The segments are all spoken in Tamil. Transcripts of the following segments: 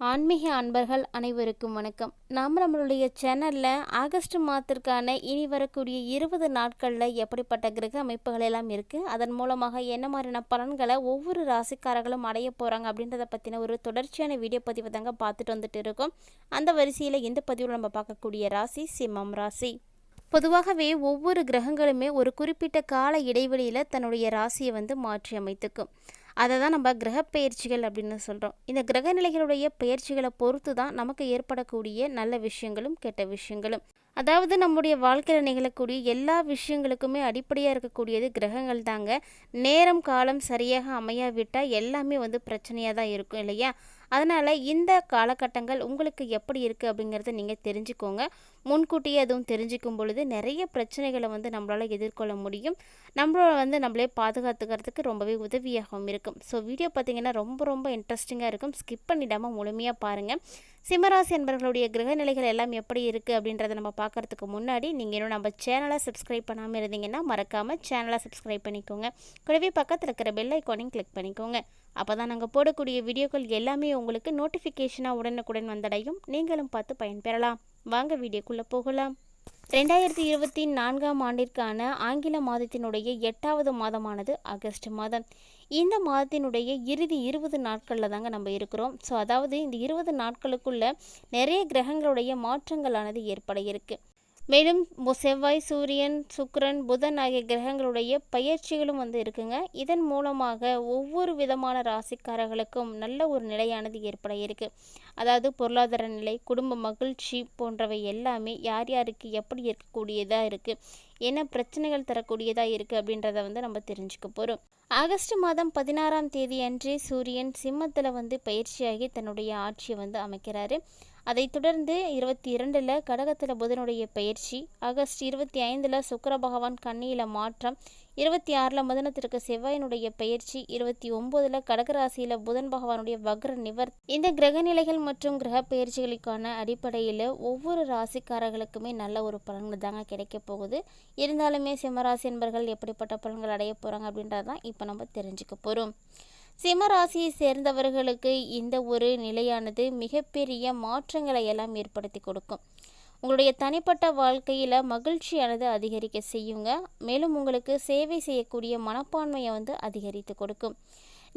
ஆன்மீக அன்பர்கள் அனைவருக்கும் வணக்கம். நாம் நம்மளுடைய சேனலில் ஆகஸ்ட் மாதத்திற்கான இனி வரக்கூடிய இருபது நாட்களில் எப்படிப்பட்ட கிரக அமைப்புகள் எல்லாம் இருக்குது அதன் மூலமாக என்ன மாதிரியான பலன்களை ஒவ்வொரு ராசிக்காரர்களும் அடைய போகிறாங்க அப்படின்றத பற்றின ஒரு தொடர்ச்சியான வீடியோ பதிவு தாங்க பார்த்துட்டு வந்துட்டு இருக்கோம். அந்த வரிசையில் இந்த பதிவில் நம்ம பார்க்கக்கூடிய ராசி சிம்மம் ராசி. பொதுவாகவே ஒவ்வொரு கிரகங்களுமே ஒரு குறிப்பிட்ட கால இடைவெளியில் தன்னுடைய ராசியை வந்து மாற்றி அமைத்துக்கும் அதை தான் நம்ம கிரக பயிற்சிகள் அப்படின்னு சொல்கிறோம் இந்த கிரக நிலைகளுடைய பயிற்சிகளை பொறுத்து தான் நமக்கு ஏற்படக்கூடிய நல்ல விஷயங்களும் கெட்ட விஷயங்களும். அதாவது நம்முடைய வாழ்க்கையில் நிகழக்கூடிய எல்லா விஷயங்களுக்குமே அடிப்படையாக இருக்கக்கூடியது கிரகங்கள் தாங்க. நேரம் காலம் சரியாக அமையாவிட்டால் எல்லாமே வந்து பிரச்சனையாக தான் இருக்கும் இல்லையா? அதனால் இந்த காலகட்டங்கள் உங்களுக்கு எப்படி இருக்குது அப்படிங்கிறத நீங்கள் தெரிஞ்சுக்கோங்க. முன்கூட்டியே அதுவும் தெரிஞ்சுக்கும் பொழுது நிறைய பிரச்சனைகளை வந்து நம்மளால் எதிர்கொள்ள முடியும். நம்மளோட வந்து நம்மளே பாதுகாத்துக்கிறதுக்கு ரொம்பவே உதவியாகவும் இருக்கும். ஸோ வீடியோ பார்த்திங்கன்னா ரொம்ப ரொம்ப இன்ட்ரெஸ்டிங்காக இருக்கும். ஸ்கிப் பண்ணிடாமல் முழுமையாக பாருங்கள் சிம்மராசி என்பர்களுடைய கிரக நிலைகள் எல்லாம் எப்படி இருக்குது அப்படின்றத நம்ம பார்க்குறதுக்கு முன்னாடி நீங்கள் இன்னும் நம்ம சேனலை சப்ஸ்கிரைப் பண்ணாமல் இருந்தீங்கன்னா மறக்காமல் சேனலை சப்ஸ்கிரைப் பண்ணிக்கோங்க. கூடவே பக்கத்தில் இருக்கிற பெல் ஐக்கானையும் கிளிக் பண்ணிக்கோங்க. அப்போ தான் நாங்கள் போடக்கூடிய வீடியோக்கள் எல்லாமே உங்களுக்கு நோட்டிஃபிகேஷனாக உடனுக்குடன் வந்தடையும். நீங்களும் பார்த்து பயன்பெறலாம். வாங்க வீடியோக்குள்ளே போகலாம். ரெண்டாயிரத்தி இருபத்தி நான்காம் ஆண்டிற்கான ஆங்கில மாதத்தினுடைய எட்டாவது மாதமானது ஆகஸ்ட் மாதம். இந்த மாதத்தினுடைய இறுதி இருபது நாட்களில் தாங்க நம்ம இருக்கிறோம். ஸோ அதாவது இந்த இருபது நாட்களுக்குள்ள நிறைய கிரகங்களுடைய மாற்றங்களானது ஏற்பட இருக்குது மேலும் செவ்வாய் சூரியன் சுக்கரன் புதன் ஆகிய கிரகங்களுடைய பயிற்சிகளும் வந்து இருக்குங்க. இதன் மூலமாக ஒவ்வொரு விதமான ராசிக்காரர்களுக்கும் நல்ல ஒரு நிலையானது ஏற்பட இருக்குது அதாவது பொருளாதார நிலை குடும்ப மகிழ்ச்சி போன்றவை எல்லாமே யார் யாருக்கு எப்படி இருக்கக்கூடியதாக இருக்குது என்ன பிரச்சனைகள் தரக்கூடியதாக இருக்குது அப்படின்றத வந்து நம்ம தெரிஞ்சுக்க போகிறோம் ஆகஸ்ட் மாதம் பதினாறாம் தேதி அன்று சூரியன் சிம்மத்தில் வந்து பயிற்சியாகி தன்னுடைய ஆட்சியை வந்து அமைக்கிறாரு. அதைத் தொடர்ந்து இருபத்தி இரண்டில் கடகத்தில் புதனுடைய பயிற்சி ஆகஸ்ட் இருபத்தி ஐந்தில் சுக்கர பகவான் கண்ணியில் மாற்றம் இருபத்தி ஆறில் மதனத்திற்கு செவ்வாயினுடைய பயிற்சி இருபத்தி ஒம்போதில் கடகராசியில் புதன் பகவானுடைய வக்ர நிவர் இந்த கிரக நிலைகள் மற்றும் கிரக பயிற்சிகளுக்கான அடிப்படையில் ஒவ்வொரு ராசிக்காரர்களுக்குமே நல்ல ஒரு பலன்கள் தாங்க கிடைக்க போகுது. இருந்தாலுமே சிம்மராசி என்பர்கள் எப்படிப்பட்ட பலன்கள் அடைய போகிறாங்க அப்படின்றதான் இப்போ நம்ம தெரிஞ்சுக்க போகிறோம் சிம்மராசியை சேர்ந்தவர்களுக்கு இந்த ஒரு நிலையானது மிகப்பெரிய மாற்றங்களை எல்லாம் ஏற்படுத்தி கொடுக்கும். உங்களுடைய தனிப்பட்ட வாழ்க்கையில் மகிழ்ச்சியானது அதிகரிக்க செய்யுங்க. மேலும் உங்களுக்கு சேவை செய்யக்கூடிய மனப்பான்மையை வந்து அதிகரித்து கொடுக்கும்.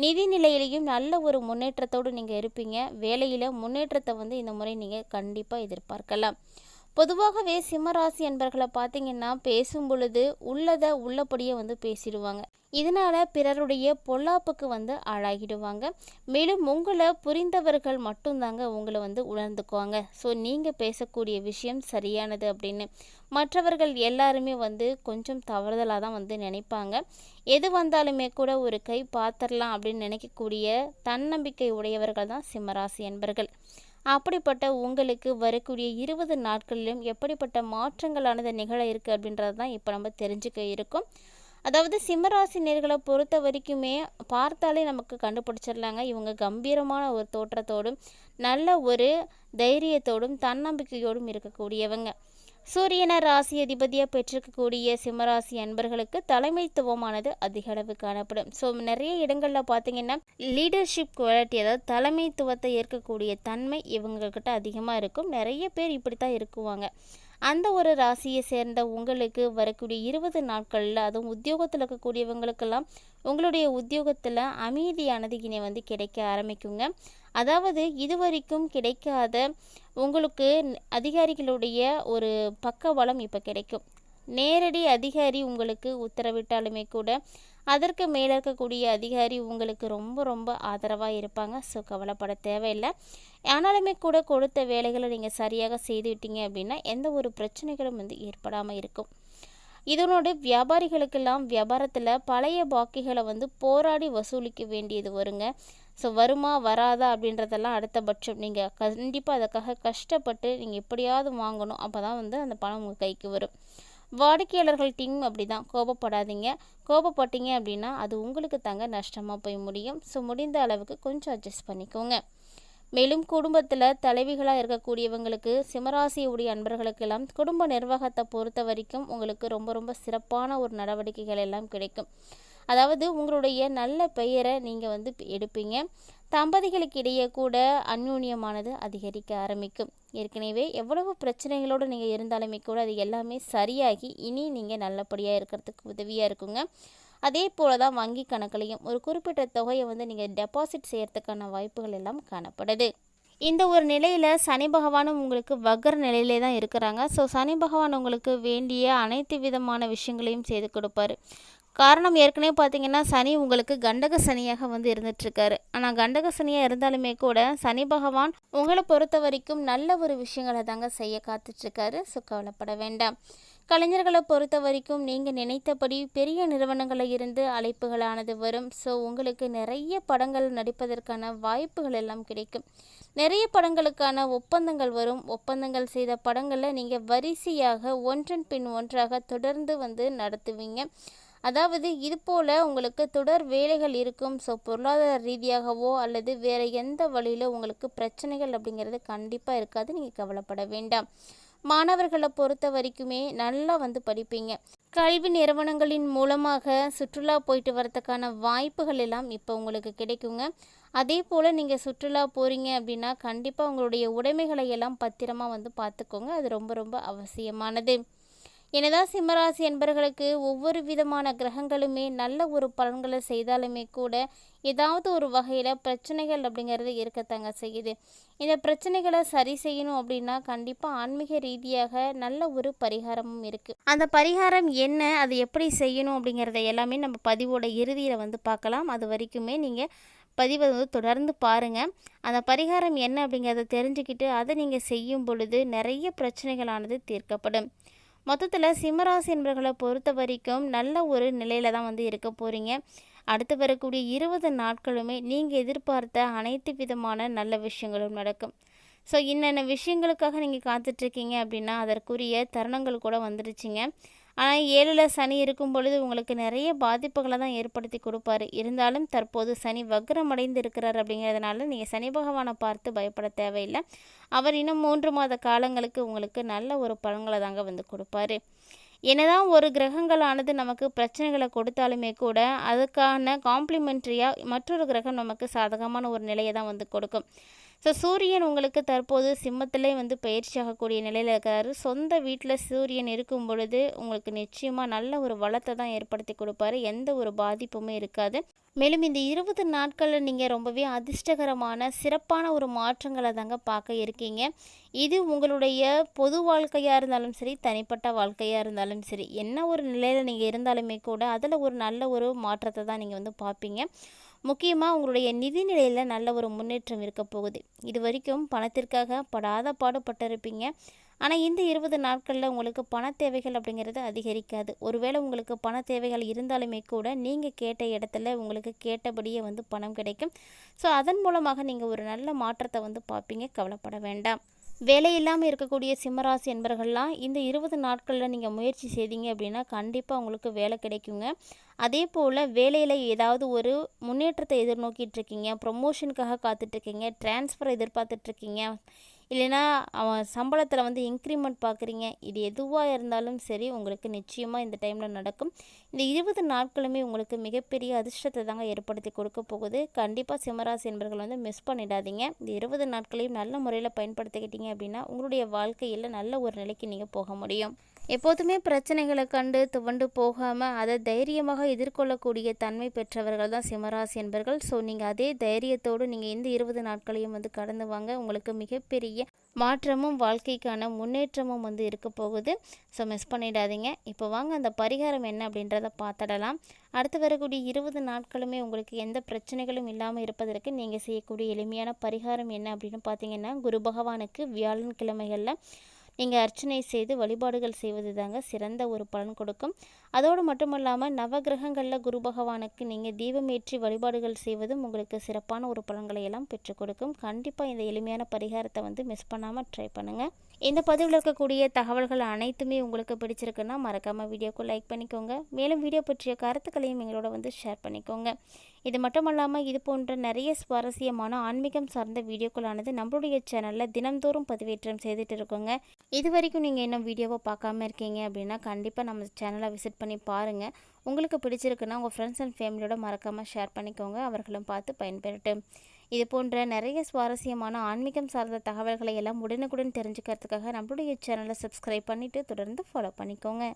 நிதி நிலையிலையும் நல்ல ஒரு முன்னேற்றத்தோடு நீங்கள் இருப்பீங்க. வேலையில் முன்னேற்றத்தை வந்து இந்த முறை நீங்கள் கண்டிப்பாக எதிர்பார்க்கலாம். பொதுவாகவே சிம்மராசி என்பர்களை பார்த்தீங்கன்னா பேசும் பொழுது உள்ளதை உள்ளபடியே வந்து பேசிடுவாங்க. இதனால் பிறருடைய பொல்லாப்புக்கு வந்து ஆளாகிடுவாங்க. மேலும் உங்களை புரிந்தவர்கள் மட்டும்தாங்க உங்களை வந்து உணர்ந்துக்குவாங்க. ஸோ நீங்கள் பேசக்கூடிய விஷயம் சரியானது அப்படின்னு. மற்றவர்கள் எல்லாருமே வந்து கொஞ்சம் தவறுதலாக தான் வந்து நினைப்பாங்க. எது வந்தாலுமே கூட ஒரு கை பார்த்துடலாம் அப்படின்னு நினைக்கக்கூடிய தன்னம்பிக்கை உடையவர்கள் தான் சிம்மராசி என்பர்கள் அப்படிப்பட்ட உங்களுக்கு வரக்கூடிய இருபது நாட்களிலும் எப்படிப்பட்ட மாற்றங்களானது நிகழ இருக்குது அப்படின்றது தான் இப்போ நம்ம தெரிஞ்சுக்க இருக்கோம். அதாவது சிம்மராசி நேர்களை பொறுத்த வரைக்குமே பார்த்தாலே நமக்கு கண்டுபிடிச்சிடலாங்க. இவங்க கம்பீரமான ஒரு தோற்றத்தோடும் நல்ல ஒரு தைரியத்தோடும் தன்னம்பிக்கையோடும் இருக்கக்கூடியவங்க. சூரியன ராசி அதிபதியாக பெற்றிருக்கக்கூடிய சிம்மராசி அன்பர்களுக்கு தலைமைத்துவமானது அதிக அளவு காணப்படும். ஸோ நிறைய இடங்களில் பார்த்தீங்கன்னா லீடர்ஷிப் குவாலிட்டி அதாவது தலைமைத்துவத்தை ஏற்கக்கூடிய தன்மை இவங்கக்கிட்ட அதிகமாக இருக்கும். நிறைய பேர் இப்படி தான் இருக்குவாங்க. அந்த ஒரு ராசியை சேர்ந்த உங்களுக்கு வரக்கூடிய இருபது நாட்களில் அதுவும் உத்தியோகத்தில் இருக்கக்கூடியவங்களுக்கெல்லாம் உங்களுடைய உத்தியோகத்தில் அமைதியானது இனி வந்து கிடைக்க ஆரம்பிக்குங்க. அதாவது இதுவரைக்கும் கிடைக்காத உங்களுக்கு அதிகாரிகளுடைய ஒரு பக்க பலம் இப்போ கிடைக்கும். நேரடி அதிகாரி உங்களுக்கு உத்தரவிட்டாலுமே கூட அதற்கு மேலே இருக்கக்கூடிய அதிகாரி உங்களுக்கு ரொம்ப ரொம்ப ஆதரவாக இருப்பாங்க. ஸோ கவலைப்பட தேவையில்லை. ஆனாலுமே கூட கொடுத்த வேலைகளை நீங்கள் சரியாக செய்துவிட்டீங்க அப்படின்னா எந்த ஒரு பிரச்சனைகளும் வந்து ஏற்படாமல் இருக்கும். இதனோடு வியாபாரிகளுக்கெல்லாம் வியாபாரத்தில் பழைய பாக்கிகளை வந்து போராடி வசூலிக்க வேண்டியது வருங்க. ஸோ வருமா வராதா அப்படின்றதெல்லாம் அடுத்த பட்சம். நீங்கள் கண்டிப்பாக அதுக்காக கஷ்டப்பட்டு நீங்கள் எப்படியாவது வாங்கணும். அப்போ தான் வந்து அந்த பணம் உங்கள் கைக்கு வரும். வாடிக்கையாளர்கள் டீம் அப்படி தான் கோபப்படாதீங்க. கோபப்பட்டீங்க அப்படின்னா அது உங்களுக்கு தாங்க நஷ்டமாக போய் முடியும். ஸோ முடிந்த அளவுக்கு கொஞ்சம் அட்ஜஸ்ட் பண்ணிக்கோங்க. மேலும் குடும்பத்தில் தலைவிகளாக இருக்கக்கூடியவங்களுக்கு சிம்மராசியுடைய அன்பர்களுக்கெல்லாம் குடும்ப நிர்வாகத்தை பொறுத்த வரைக்கும் உங்களுக்கு ரொம்ப ரொம்ப சிறப்பான ஒரு நடவடிக்கைகள் எல்லாம் கிடைக்கும். அதாவது உங்களுடைய நல்ல பெயரை நீங்கள் வந்து எடுப்பீங்க. தம்பதிகளுக்கு இடையே கூட அந்யூன்யமானது அதிகரிக்க ஆரம்பிக்கும். ஏற்கனவே எவ்வளவு பிரச்சனைகளோடு நீங்கள் இருந்தாலுமே கூட அது எல்லாமே சரியாகி இனி நீங்கள் நல்லபடியாக இருக்கிறதுக்கு உதவியாக இருக்குங்க. அதே போல தான் வங்கி கணக்குலையும் ஒரு குறிப்பிட்ட தொகையை வந்து நீங்கள் டெபாசிட் செய்யறதுக்கான வாய்ப்புகள் எல்லாம் காணப்படுது. இந்த ஒரு நிலையில் சனி பகவானும் உங்களுக்கு வக்ர நிலையிலே தான் இருக்கிறாங்க. ஸோ சனி பகவான் உங்களுக்கு வேண்டிய அனைத்து விதமான விஷயங்களையும் செய்து கொடுப்பாரு. காரணம் ஏற்கனவே பார்த்தீங்கன்னா சனி உங்களுக்கு கண்டக சனியாக வந்து இருந்துட்டுருக்காரு. ஆனால் கண்டக சனியாக இருந்தாலுமே கூட சனி பகவான் உங்களை பொறுத்த வரைக்கும் நல்ல ஒரு விஷயங்களை தாங்க செய்ய காத்துட்ருக்காரு ஸோ கவலைப்பட வேண்டாம். கலைஞர்களை பொறுத்த வரைக்கும் நீங்கள் நினைத்தபடி பெரிய நிறுவனங்களில் இருந்து அழைப்புகளானது வரும். ஸோ உங்களுக்கு நிறைய படங்கள் நடிப்பதற்கான வாய்ப்புகள் எல்லாம் கிடைக்கும். நிறைய படங்களுக்கான ஒப்பந்தங்கள் வரும். ஒப்பந்தங்கள் செய்த படங்களில் நீங்கள் வரிசையாக ஒன்றன் பின் ஒன்றாக தொடர்ந்து வந்து நடத்துவீங்க. அதாவது இது போல் உங்களுக்கு தொடர் வேலைகள் இருக்கும். ஸோ பொருளாதார ரீதியாகவோ அல்லது வேறு எந்த வழியில் உங்களுக்கு பிரச்சனைகள் அப்படிங்கிறது கண்டிப்பாக இருக்காது. நீங்கள் கவலைப்பட வேண்டாம். மாணவர்களை பொறுத்த வரைக்குமே நல்லா வந்து படிப்பீங்க. கல்வி நிறுவனங்களின் மூலமாக சுற்றுலா போயிட்டு வரதுக்கான வாய்ப்புகள் எல்லாம் இப்போ உங்களுக்கு கிடைக்குங்க. அதே போல் நீங்கள் சுற்றுலா போகிறீங்க அப்படின்னா கண்டிப்பாக உங்களுடைய உடைமைகளை எல்லாம் பத்திரமா வந்து பார்த்துக்கோங்க. அது ரொம்ப ரொம்ப அவசியமானது. என்னதான் சிம்மராசி என்பர்களுக்கு ஒவ்வொரு விதமான கிரகங்களுமே நல்ல ஒரு பலன்களை செய்தாலுமே கூட ஏதாவது ஒரு வகையில் பிரச்சனைகள் அப்படிங்கிறது இருக்கத்தாங்க செய்யுது. இந்த பிரச்சனைகளை சரி செய்யணும் அப்படின்னா கண்டிப்பாக ஆன்மீக ரீதியாக நல்ல ஒரு பரிகாரமும் இருக்குது அந்த பரிகாரம் என்ன அது எப்படி செய்யணும் அப்படிங்கிறத எல்லாமே நம்ம பதிவோட இறுதியில் வந்து பார்க்கலாம். அது வரைக்குமே நீங்கள் பதிவை வந்து தொடர்ந்து பாருங்கள் அந்த பரிகாரம் என்ன அப்படிங்கிறத தெரிஞ்சுக்கிட்டு அதை நீங்கள் செய்யும் பொழுது நிறைய பிரச்சனைகளானது தீர்க்கப்படும். மொத்தத்தில் சிம்மராசி என்பர்களை பொறுத்த வரைக்கும் நல்ல ஒரு நிலையில் தான் வந்து இருக்க போகிறீங்க அடுத்து வரக்கூடிய இருபது நாட்களுமே நீங்கள் எதிர்பார்த்த அனைத்து விதமான நல்ல விஷயங்களும் நடக்கும். ஸோ இன்னென்ன விஷயங்களுக்காக நீங்கள் காத்துட்ருக்கீங்க அப்படின்னா அதற்குரிய தருணங்கள் கூட வந்துடுச்சிங்க ஆனால் ஏழில் சனி இருக்கும் பொழுது உங்களுக்கு நிறைய பாதிப்புகளை தான் ஏற்படுத்தி கொடுப்பாரு. இருந்தாலும் தற்போது சனி வக்ரம் அடைந்து இருக்கிறார் அப்படிங்கிறதுனால நீங்கள் சனி பகவானை பார்த்து பயப்பட தேவையில்லை. அவர் இன்னும் மூன்று மாத காலங்களுக்கு உங்களுக்கு நல்ல ஒரு பலன்களை தாங்க வந்து கொடுப்பாரு. என்னதான் ஒரு கிரகங்களானது நமக்கு பிரச்சனைகளை கொடுத்தாலுமே கூட அதுக்கான காம்ப்ளிமெண்ட்ரியாக மற்றொரு கிரகம் நமக்கு சாதகமான ஒரு நிலையை தான் வந்து கொடுக்கும். ஸோ சூரியன் உங்களுக்கு தற்போது சிம்மத்திலே வந்து பயிற்சி ஆகக்கூடிய நிலையில் இருக்காரு. சொந்த வீட்டில் சூரியன் இருக்கும் பொழுது உங்களுக்கு நிச்சயமாக நல்ல ஒரு வளத்தை தான் ஏற்படுத்தி கொடுப்பாரு. எந்த ஒரு பாதிப்புமே இருக்காது. மேலும் இந்த இருபது நாட்களில் நீங்கள் ரொம்பவே அதிர்ஷ்டகரமான சிறப்பான ஒரு மாற்றங்களை தாங்க பார்க்க இருக்கீங்க. இது உங்களுடைய பொது வாழ்க்கையாக இருந்தாலும் சரி தனிப்பட்ட வாழ்க்கையாக இருந்தாலும் சரி என்ன ஒரு நிலையில் நீங்கள் இருந்தாலுமே கூட அதில் ஒரு நல்ல ஒரு மாற்றத்தை தான் நீங்கள் வந்து பார்ப்பீங்க. முக்கியமாக உங்களுடைய நிதி நிலையில் நல்ல ஒரு முன்னேற்றம் இருக்க போகுது. இது வரைக்கும் பணத்திற்காக படாத பாடுபட்டிருப்பீங்க. ஆனால் இந்த இருபது நாட்களில் உங்களுக்கு பண தேவைகள் அப்படிங்கிறது அதிகரிக்காது. ஒருவேளை உங்களுக்கு பண தேவைகள் இருந்தாலுமே கூட நீங்கள் கேட்ட இடத்துல உங்களுக்கு கேட்டபடியே வந்து பணம் கிடைக்கும். ஸோ அதன் மூலமாக நீங்கள் ஒரு நல்ல மாற்றத்தை வந்து பார்ப்பீங்க. கவலைப்பட வேண்டாம். வேலை இல்லாமல் இருக்கக்கூடிய சிம்மராசி என்பர்கள்லாம் இந்த இருபது நாட்களில் நீங்கள் முயற்சி செய்தீங்க அப்படின்னா கண்டிப்பாக உங்களுக்கு வேலை கிடைக்குங்க. அதே போல் வேலையில் ஏதாவது ஒரு முன்னேற்றத்தை எதிர்நோக்கிட்டு இருக்கீங்க. ப்ரொமோஷனுக்காக காத்துட்ருக்கீங்க ட்ரான்ஸ்ஃபர் எதிர்பார்த்துட்ருக்கீங்க இல்லைன்னா அவன் சம்பளத்தில் வந்து இன்க்ரிமெண்ட் பார்க்குறீங்க இது எதுவாக இருந்தாலும் சரி உங்களுக்கு நிச்சயமாக இந்த டைமில் நடக்கும். இந்த இருபது நாட்களுமே உங்களுக்கு மிகப்பெரிய அதிர்ஷ்டத்தை தாங்க ஏற்படுத்தி கொடுக்க போகுது. கண்டிப்பாக சிம்மராசி என்பர்கள் வந்து மிஸ் பண்ணிடாதீங்க. இந்த இருபது நாட்களையும் நல்ல முறையில் பயன்படுத்திக்கிட்டீங்க அப்படின்னா உங்களுடைய வாழ்க்கையில் நல்ல ஒரு நிலைக்கு நீங்கள் போக முடியும். எப்போதுமே பிரச்சனைகளை கண்டு துவண்டு போகாமல் அதை தைரியமாக எதிர்கொள்ளக்கூடிய தன்மை பெற்றவர்கள் தான் சிம்மராசி என்பர்கள். ஸோ நீங்கள் அதே தைரியத்தோடு நீங்கள் இந்த இருபது நாட்களையும் வந்து கடந்து வாங்க. உங்களுக்கு மிகப்பெரிய மாற்றமும் வாழ்க்கைக்கான முன்னேற்றமும் வந்து இருக்க போகுது. ஸோ மிஸ் பண்ணிடாதீங்க. இப்போ வாங்க அந்த பரிகாரம் என்ன அப்படின்றத பார்த்துடலாம். அடுத்து வரக்கூடிய இருபது நாட்களுமே உங்களுக்கு எந்த பிரச்சனைகளும் இல்லாமல் இருப்பதற்கு நீங்கள் செய்யக்கூடிய எளிமையான பரிகாரம் என்ன அப்படின்னு பார்த்தீங்கன்னா குரு பகவானுக்கு வியாழன் கிழமைகளில் நீங்கள் அர்ச்சனை செய்து வழிபாடுகள் செய்வது தாங்க சிறந்த ஒரு பலன் கொடுக்கும். அதோடு மட்டும் இல்லாமல் நவகிரகங்களில் குரு பகவானுக்கு நீங்கள் தீபமேற்றி வழிபாடுகள் செய்வதும் உங்களுக்கு சிறப்பான ஒரு பலன்களை எல்லாம் பெற்றுக் கொடுக்கும். கண்டிப்பாக இந்த எளிமையான பரிகாரத்தை வந்து மிஸ் பண்ணாமல் ட்ரை பண்ணுங்கள் இந்த பதிவில் இருக்கக்கூடிய தகவல்கள் அனைத்துமே உங்களுக்கு பிடிச்சிருக்குன்னா மறக்காமல் வீடியோக்கு லைக் பண்ணிக்கோங்க. மேலும் வீடியோ பற்றிய கருத்துக்களையும் எங்களோட வந்து ஷேர் பண்ணிக்கோங்க. இது மட்டுமல்லாமல் இது போன்ற நிறைய சுவாரஸ்யமான ஆன்மீகம் சார்ந்த வீடியோக்களானது நம்மளுடைய சேனலில் தினம்தோறும் பதிவேற்றம் செய்துட்டு இருக்கோங்க. இது வரைக்கும் நீங்கள் இன்னும் வீடியோவை பார்க்காம இருக்கீங்க அப்படின்னா கண்டிப்பாக நம்ம சேனலை விசிட் பண்ணி பாருங்கள் உங்களுக்கு பிடிச்சிருக்குன்னா உங்கள் ஃப்ரெண்ட்ஸ் அண்ட் ஃபேமிலியோட மறக்காமல் ஷேர் பண்ணிக்கோங்க. அவர்களும் பார்த்து பயன்பெறட்டும். இது போன்ற நிறைய சுவாரஸ்யமான ஆன்மீகம் சார்ந்த தகவல்களை எல்லாம் உடனுக்குடன் தெரிஞ்சுக்கிறதுக்காக நம்மளுடைய சேனலை சப்ஸ்கிரைப் பண்ணிவிட்டு தொடர்ந்து ஃபாலோ பண்ணிக்கோங்க.